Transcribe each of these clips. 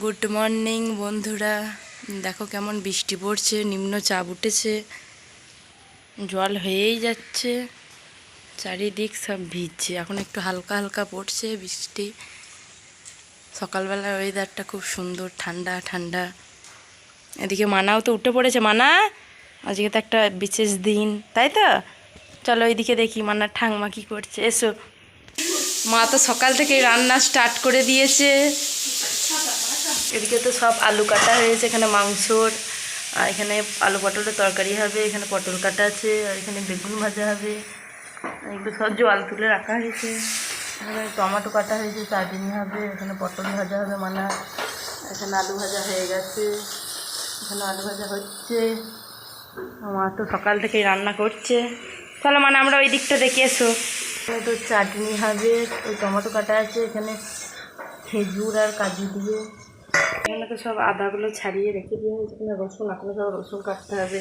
Good morning বন্ধুরা। দেখো কেমন বৃষ্টি পড়ছে, নিম্ন চাপ উঠেছে, জল হয়েই যাচ্ছে, চারিদিক সব ভিজছে। এখন একটু হালকা হালকা পড়ছে বৃষ্টি। সকালবেলার ওয়েদারটা খুব সুন্দর, ঠান্ডা ঠান্ডা। এদিকে মানাও তো উঠে পড়েছে। মানা, আজকে তো একটা বিশেষ দিন, তাই তো? চলো ওইদিকে দেখি মানার ঠাংমা কী করছে। এসো। মা তো সকাল থেকে রান্না স্টার্ট করে দিয়েছে। এদিকে তো সব আলু কাটা হয়েছে এখানে মাংসর, আর এখানে আলু পটলের তরকারি হবে, এখানে পটল কাটা আছে, আর এখানে বেগুন ভাজা হবে এগুলো সব জল তুলে রাখা হয়েছে। এখানে টমেটো কাটা হয়েছে, চাটনি হবে, এখানে পটল ভাজা হবে, মানা, এখানে আলু ভাজা হয়ে গেছে, এখানে আলু ভাজা হচ্ছে। মা তো সকাল থেকেই রান্না করছে। চলো মানে আমরা ওই দিকটা দেখে এসো। তো চাটনি হবে, ওই টমেটো কাটা আছে, এখানে খেজুর আর কাজু দিয়ে। এখানে তো সব আদাগুলো ছাড়িয়ে রেখে দিয়ে এখানে রসুন এখনও সব রসুন কাটতে হবে।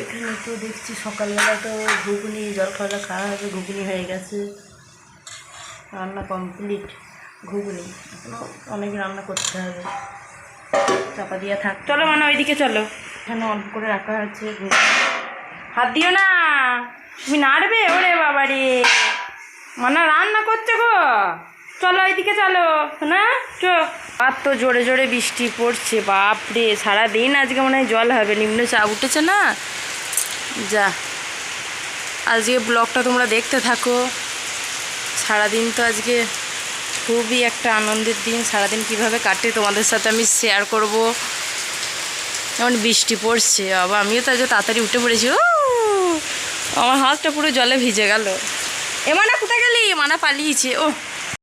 এখানে তো দেখছি সকালবেলা তো ঘুগনি জলখাবার খাওয়া হবে ঘুগনি হয়ে গেছে। রান্না কমপ্লিট ঘুগনি। এখনও অনেক রান্না করতে হবে। চাপা দিয়ে থাক। চলো মানে ওইদিকে চলো। এখানে অল্প করে রাখা আছে। হাত দিও না। তুমি নাড়বে? ওরে বাবা রে মানে রান্না করছে গো? এইদিকে চলো না চো। আর তো জোরে জোরে বৃষ্টি পড়ছে, বাপরে, সারাদিন আজকে মনে হয় জল হবে, নিম্ন চাপ উঠেছে না? যা আজকে ব্লগটা তোমরা দেখতে থাকো। সারাদিন তো আজকে খুবই একটা আনন্দের দিন, সারাদিন কীভাবে কাটে তোমাদের সাথে আমি শেয়ার করব। যেমন বৃষ্টি পড়ছে, বাবা, আমিও তো আজকে তাড়াতাড়ি উঠে পড়েছি ও আমার হাতটা পুরো জলে ভিজে গেল। এ মানা, কোথায় গেলি? মানা পালিয়েছে, ও।